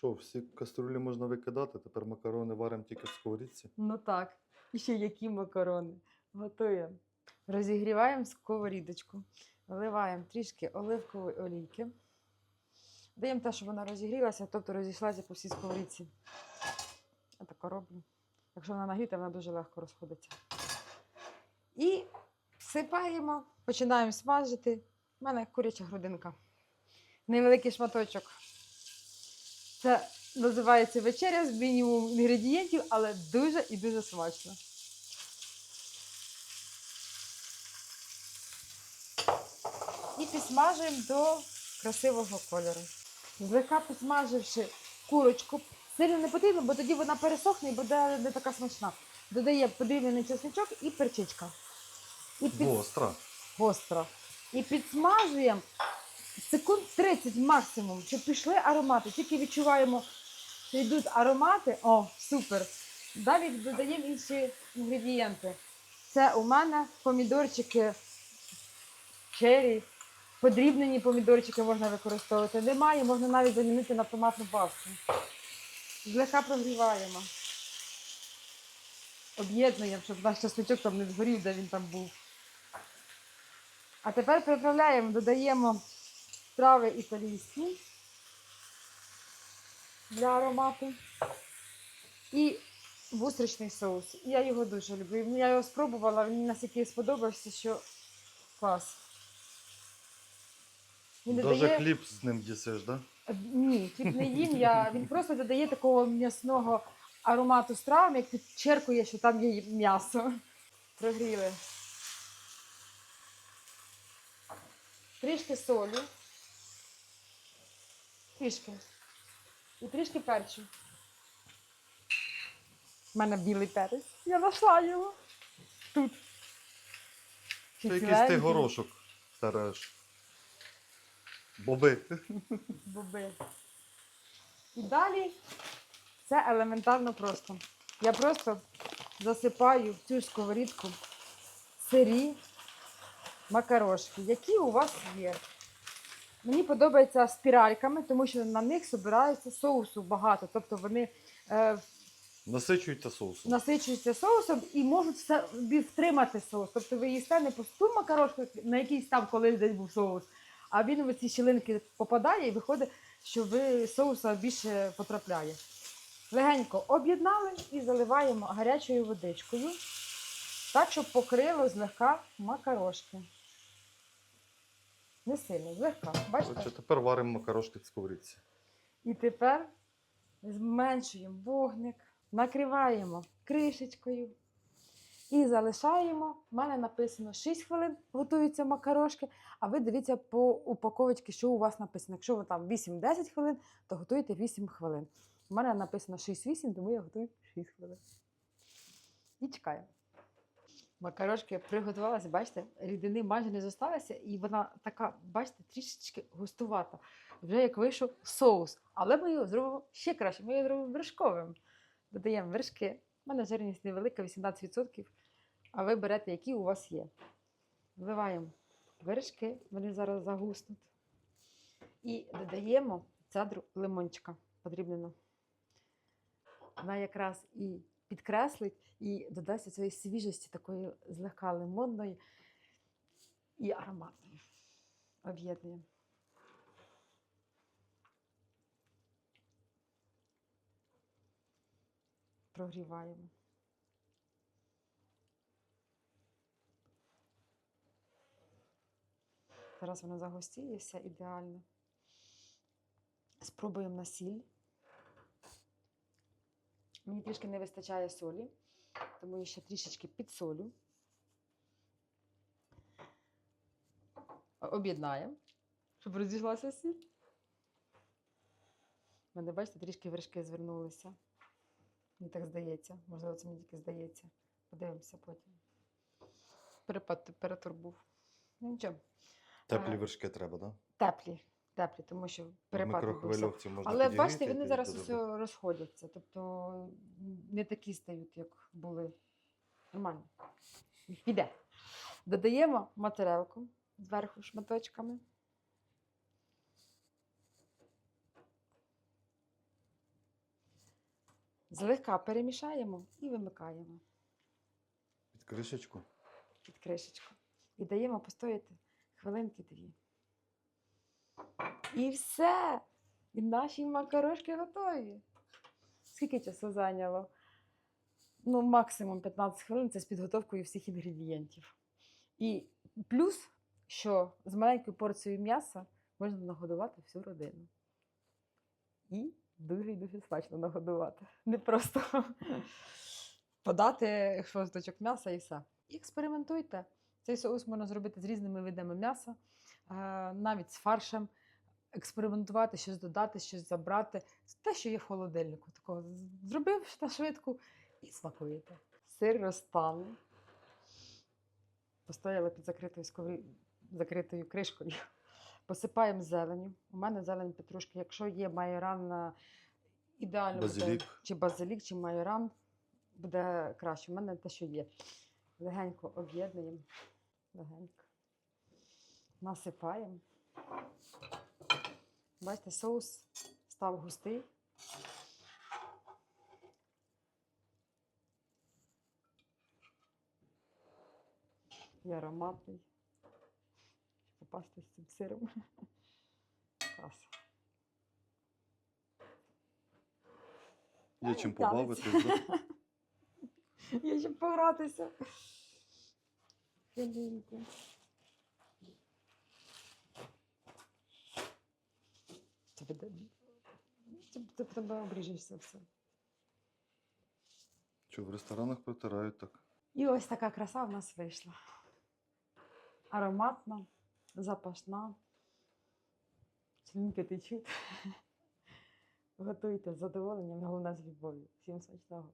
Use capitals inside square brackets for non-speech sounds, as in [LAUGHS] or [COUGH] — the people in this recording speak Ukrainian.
Що, всі каструлі можна викидати, тепер макарони варимо тільки в сковорідці. Ну так. І ще які макарони. Готуємо. Розігріваємо сковорідочку. Вливаємо трішки оливкової олійки. Даємо те, щоб вона розігрілася, тобто розійшлася по всій сковорідці. Я так роблю. Якщо вона нагріта, вона дуже легко розходиться. І всипаємо, починаємо смажити. У мене куряча грудинка. Невеликий шматочок. Це називається вечеря з мінімум інгредієнтів, але дуже і дуже смачно. І підсмажуємо до красивого кольору. Злегка підсмаживши курочку, сильно не потрібно, бо тоді вона пересохне і буде не така смачна. Додає подрібнений чесничок і перчичка. І під... Гостра. гостро. І підсмажуємо секунд 30 максимум, щоб пішли аромати. Тільки відчуваємо, що йдуть аромати. О, супер! Далі додаємо інші інгредієнти. Це у мене помідорчики черрі, подрібнені помідорчики можна використовувати. Немає, можна навіть замінити на томатну пасту. Злегка прогріваємо. Об'єднуємо, щоб наш чесночок там не згорів, де він там був. А тепер приправляємо, додаємо трави італійські для аромату і вустричний соус. Я його дуже люблю. Я його спробувала, він настільки сподобався, що клас. Він Даже додає... хліб з ним їсиш, да? Ні, хліб не їм. Я... Він просто додає такого м'ясного аромату з травами, як підчеркує, що там є м'ясо. Прогріли. Трішки солі. Трішки. І трішки перчу. У мене білий перець. Я знайшла його. Тут. Це якийсь ти горошок стареш. Боби. [LAUGHS] боби. І далі це елементарно просто. Я просто засипаю в цю сковорідку сирі макарошки, які у вас є. Мені подобається спіральками, тому що на них збирається соусу багато. Тобто вони е, Насичуйте соусом. насичуються соусом і можуть собі втримати соус. Тобто ви їсте не пусту макарошку, на якийсь там колись десь був соус, а він в ці щілинки попадає і виходить, що ви соуса більше потрапляє. Легенько об'єднали і заливаємо гарячою водичкою, так, щоб покрило злегка макарошки. Не сильно, злегка. Бачите? Отже, тепер варимо макарошки в сковорідці. І тепер зменшуємо вогник, накриваємо кришечкою і залишаємо. У мене написано 6 хвилин готуються макарошки, а ви дивіться по упаковочці, що у вас написано. Якщо ви там 8-10 хвилин, то готуйте 8 хвилин. У мене написано 6-8, тому я готую 6 хвилин. І чекаємо. Макарошки приготувалися, бачите, рідини майже не зосталося, і вона така, бачите, трішечки густувата. Вже як вийшов соус. Але ми його зробимо ще краще. Ми його зробимо вершковим. Додаємо вершки. У мене жирність невелика, 18%. А ви берете, які у вас є. Вливаємо вершки, вони зараз загуснуть. І додаємо цедру лимончика подрібнену. Вона якраз і підкреслить, і додасть цієї свіжості, такої злегка лимонної і ароматної. Об'єднуємо. Прогріваємо. Зараз воно загустіється ідеально. Спробуємо на сіль. Мені трішки не вистачає солі, тому я ще трішечки підсолю. Об'єднаємо, щоб розійшлася сіль. У мене, бачите, трішки вершки звернулися. Мені так здається. Можливо, це мені тільки здається. Подивимося потім. Перепад температур був. Ну нічого. Теплі Е, вершки треба, так? Теплі. Теплі, тому що? В перепад відбувся. Але бачите, вони зараз усе розходяться. Тобто не такі стають, як були. Нормально. Піде. Додаємо моцарелку зверху шматочками. Злегка перемішаємо і вимикаємо Під кришечку. під кришечку. І даємо постояти хвилинки дві. І все. І наші макарошки готові. Скільки часу зайняло? Ну, максимум 15 хвилин це з підготовкою всіх інгредієнтів. І плюс, що з маленькою порцією м'яса можна нагодувати всю родину. І дуже і дуже смачно нагодувати. Не просто [LAUGHS] подати шосточок м'яса і все. І експериментуйте. Цей соус можна зробити з різними видами м'яса, навіть з фаршем. Експериментувати, щось додати, щось забрати. Те, що є в холодильнику. Такого зробив на швидку і смакуєте. Сир розтане. Постояли під закритою, скові... закритою кришкою. [LAUGHS] Посипаємо зеленю. У мене зелень петрушки. Якщо є майоран, е, ідеально буде чи базилік, чи майоран, буде краще. У мене те, що є. Легенько об'єднуємо. Легенько. Насипаємо. Бачите, соус став густий. І ароматний. Попасти з цим сиром. Клас. Є чим да? Є ще погратися. Хвилинку. В тебе обріжешся все. Що, в ресторанах протирають так. І ось така краса в нас вийшла. Ароматна, запашна. Слінки течуть. [LAUGHS] Готуйте з задоволенням, головне з любов'ю. Всім смачного.